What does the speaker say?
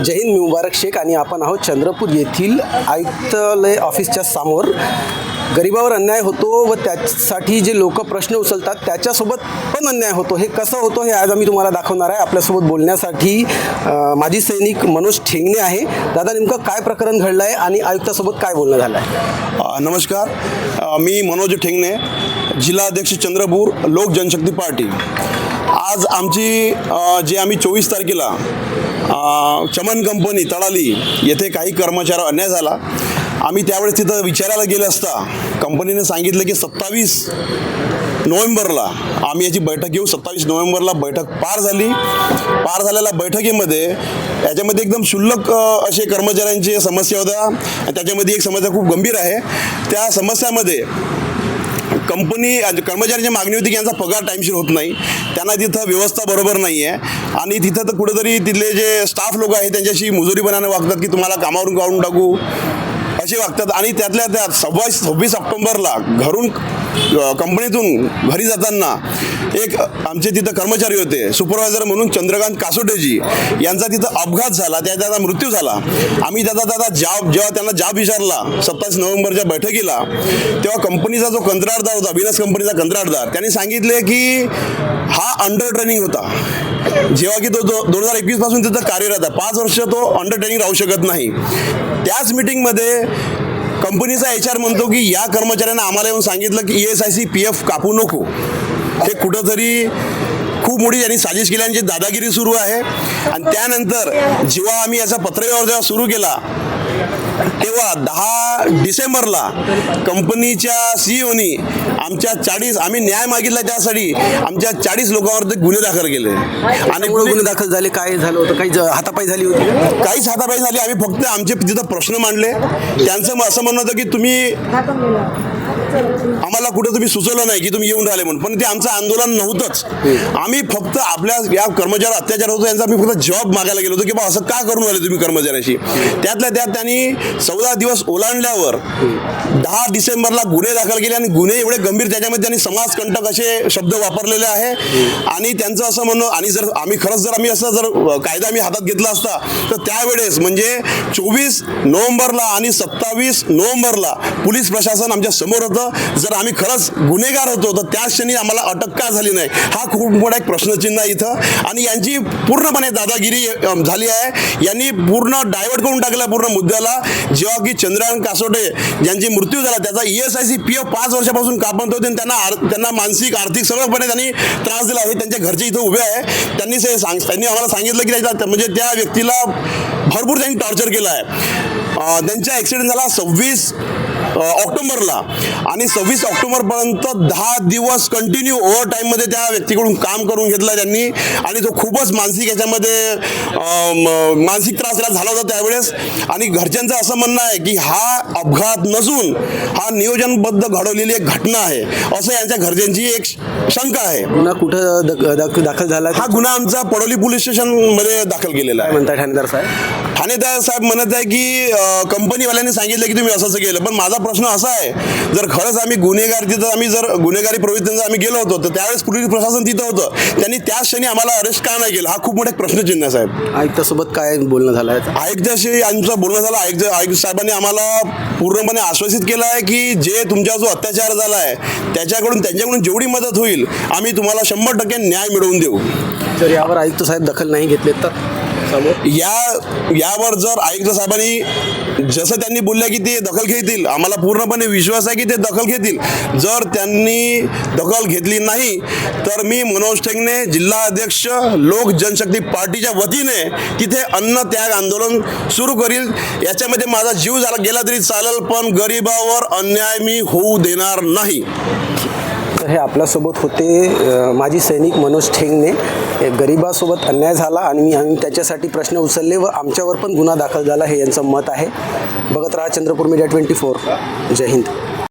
जय हिंद मी मुबारक शेख आणि आपण आहोत चंद्रपूर येथील आयुक्तालय ऑफिसच्या समोर. गरिबावर अन्याय होतो व त्यासाठी जे लोक प्रश्न उचलतात त्याच्यासोबत पण अन्याय होतो. हे कसं होतं हे आज आम्ही तुम्हाला दाखवणार आहे. आपल्यासोबत बोलण्यासाठी माजी सैनिक मनोज ठेंगणे आहे. दादा नेमकं काय प्रकरण घडलं आहे आणि आयुक्तासोबत काय बोलणं झालं आहे नमस्कार. मी मनोज ठेंगणे जिल्हाध्यक्ष चंद्रपूर लोक जनशक्ती पार्टी. आज आमची जे आम्ही चोवीस तारखेला चमन कंपनी तळाली येथे काही कर्मचारी अन्याय झाला. आम्ही त्यावेळेस तिथं विचारायला गेलो असता कंपनीने सांगितलं की सत्तावीस नोव्हेंबरला आम्ही याची बैठक घेऊ. सत्तावीस नोव्हेंबरला बैठक पार झाली. पार झालेल्या बैठकीमध्ये याच्यामध्ये एकदम क्षुल्लक असे कर्मचाऱ्यांची समस्या होत्या. आणि त्याच्यामध्ये एक समस्या खूप गंभीर आहे. त्या समस्यामध्ये कंपनी कर्मचाऱ्यांची मागणी होती की यांचा पगार टाईमशीर होत नाही. त्यांना तिथं व्यवस्था बरोबर नाही आहे आणि तिथं तर कुठेतरी तिथले जे स्टाफ लोक आहेत त्यांच्याशी मुजुरीपणाने वागतात की तुम्हाला कामावरून काढून टाकू असे वागतात. आणि त्यातल्या त्यात सव्वीस सव्वीस ऑक्टोंबरला घरून कंपनीतून घरी जाताना एक आमचे तिथं कर्मचारी होते सुपरवायझर म्हणून चंद्रकांत कासोटेजी यांचा तिथं अपघात झाला त्या त्याचा मृत्यू झाला. आम्ही त्याचा त्याचा जाब जेव्हा त्यांना जाब विचारला सत्तावीस नोव्हेंबरच्या बैठकीला तेव्हा कंपनीचा जो कंत्राटदार होता विनस कंपनीचा कंत्राटदार त्यांनी सांगितले की हा अंडर ट्रेनिंग होता. जेव्हा की तो दोन हजार एकवीसपासून तिथं कार्यरत आहे. पाच वर्ष तो अंडर ट्रेनिंग राहू शकत नाही. त्याच मिटिंगमध्ये कंपनीचा एच आर म्हणतो की या कर्मचाऱ्यांना आम्हाला येऊन सांगितलं की E S I C P F कापू नको. हे कुठंतरी खूप मोठी यांनी साजिश केल्याची दादागिरी सुरू आहे. आणि त्यानंतर जेव्हा आम्ही याचा पत्रव्यवहार जेव्हा सुरू केला तेव्हा दहा डिसेंबरला कंपनीच्या सीईओनी आमच्या चाळीस आम्ही न्याय मागितला त्यासाठी आमच्या चाळीस लोकांवरती गुन्हे दाखल केले आणि गुन्हे दाखल झाले काय झालं होतं काही हातापाई झाली होती? काहीच हातापाई झाली आम्ही फक्त आमचे तिथं प्रश्न मांडले त्यांचं मग असं म्हणणं होतं की तुम्ही आम्हाला कुठं तुम्ही सुचवलं नाही की तुम्ही येऊन राहिले म्हणून. पण ते आमचं आंदोलन नव्हतंच. आम्ही फक्त आपल्या या कर्मचाऱ्यावर अत्याचार होतो यांचा आम्ही फक्त जॉब मागायला गेलो होतो की बा असं का करून राहिले तुम्ही कर्मचाऱ्याशी? त्यातल्या त्यात त्यांनी चौदा दिवस ओलांडल्यावर दहा डिसेंबरला गुन्हे दाखल केले आणि गुन्हे एवढे गंभीर त्याच्यामध्ये त्यांनी समाजकंटक असे शब्द वापरलेले आहे. आणि त्यांचं असं म्हणणं आणि जर आम्ही खरंच जर आम्ही असं जर कायदा आम्ही हातात घेतला असता तर त्यावेळेस म्हणजे चोवीस नोव्हेंबरला आणि सत्तावीस नोव्हेंबरला पोलीस प्रशासन आमच्यासमोर होतं. जर आम्ही खरंच गुन्हेगार होतो तर त्या क्षणी आम्हाला अटक का झाली नाही? हा खूप मोठा एक प्रश्नचिन्ह आहे इथं. आणि यांची पूर्णपणे दादागिरी झाली आहे. यांनी पूर्ण डायव्हर्ट करून टाकला पूर्ण मुद्द्याला. जेव्हा की चंद्रकांत कासोटे यांची मृत्यू झाला त्याचा E S I C P F पाच वर्षापासून कापत होते आणि त्यांना आर- त्यांना मानसिक आर्थिक सगळंपणे त्यांनी त्रास दिला. हे त्यांच्या घरचे इथं उभे आहे. त्यांनी से सांग त्यांनी आम्हाला सांगितलं की त्याच्या म्हणजे त्या व्यक्तीला भरपूर त्यांनी टॉर्चर केलं आहे. त्यांचा ॲक्सिडेंट झाला सव्वीस ऑक्टोबरला. आणि सव्वीस ऑक्टोबरपर्यंत दहा दिवस कंटिन्यू ओव्हर टाईममध्ये त्या व्यक्तीकडून काम करून घेतलं त्यांनी. आणि तो खूपच मानसिक याच्यामध्ये मानसिक त्रास त्याला झाला होता त्यावेळेस. आणि घरच्यांचं असं म्हणणं आहे की हा अपघात नसून हा नियोजनबद्ध घडवलेली एक घटना आहे. असं यांच्या घरच्यांची एक शंका आहे. गुन्हा कुठं दक- दक- दाखल झाला? हा गुन्हा आमचा पडोली पोलीस स्टेशनमध्ये दाखल केलेला काय आहे म्हणता ठाणेदार साहेब? ठाणेदार साहेब म्हणत आहे की अं, कंपनीवाल्यांनी सांगितलं की तुम्ही असं असं केलं. पण माझा प्रश्न असा आहे जर खरंच आम्ही गुन्हेगार तिथं आम्ही जर गुन्हेगारी प्रवृत्तीनं आम्ही गेलो होतो तर त्यावेळेस पोलीस प्रशासन तिथं होतं. त्यांनी त्याच क्षणी आम्हाला अरेस्ट का नाही केलं? हा खूप मोठा एक प्रश्नचिन्ह आहे साहेब. आयुक्तासोबत काय बोलणं झालं आहे आयुक्ताशी आमचं बोलणं झालं. आयुक्त आयुक्त साहेबांनी आम्हाला पूर्णपणे आश्वासित केलं आहे की जे तुमचा जो अत्याचार झाला आहे त्याच्याकडून त्यांच्याकडून जेवढी मदत होईल आम्ही तुम्हाला शंभर टक्के न्याय मिळवून देऊ. जर यावर आयुक्त साहेब दखल नाही घेतले तर? या यावर जर आयुक्त साहेबांनी जसं त्यांनी बोलल्या की ते दखल घेतील आम्हाला पूर्णपणे विश्वास आहे की ते दखल घेतील. जर त्यांनी दखल घेतली नाही तर मी मनोज ठेंगणे जिल्हा अध्यक्ष लोक जनशक्ती पार्टीच्या वतीने तिथे अन्न त्याग आंदोलन सुरू करील. याच्यामध्ये माझा जीव झाला गेला तरी चालेल पण गरिबावर अन्याय मी होऊ देणार नाही. तर हे आपल्यासोबत होते माजी सैनिक मनोज ठेंगने गरिबासोबत अन्याय झाला आणि मी आम्ही त्याच्यासाठी प्रश्न उचलले व आमच्यावर पण गुन्हा दाखल झाला हे यांचं मत आहे. बघत राहा चंद्रपूर मीडिया ट्वेंटी फोर. जय हिंद.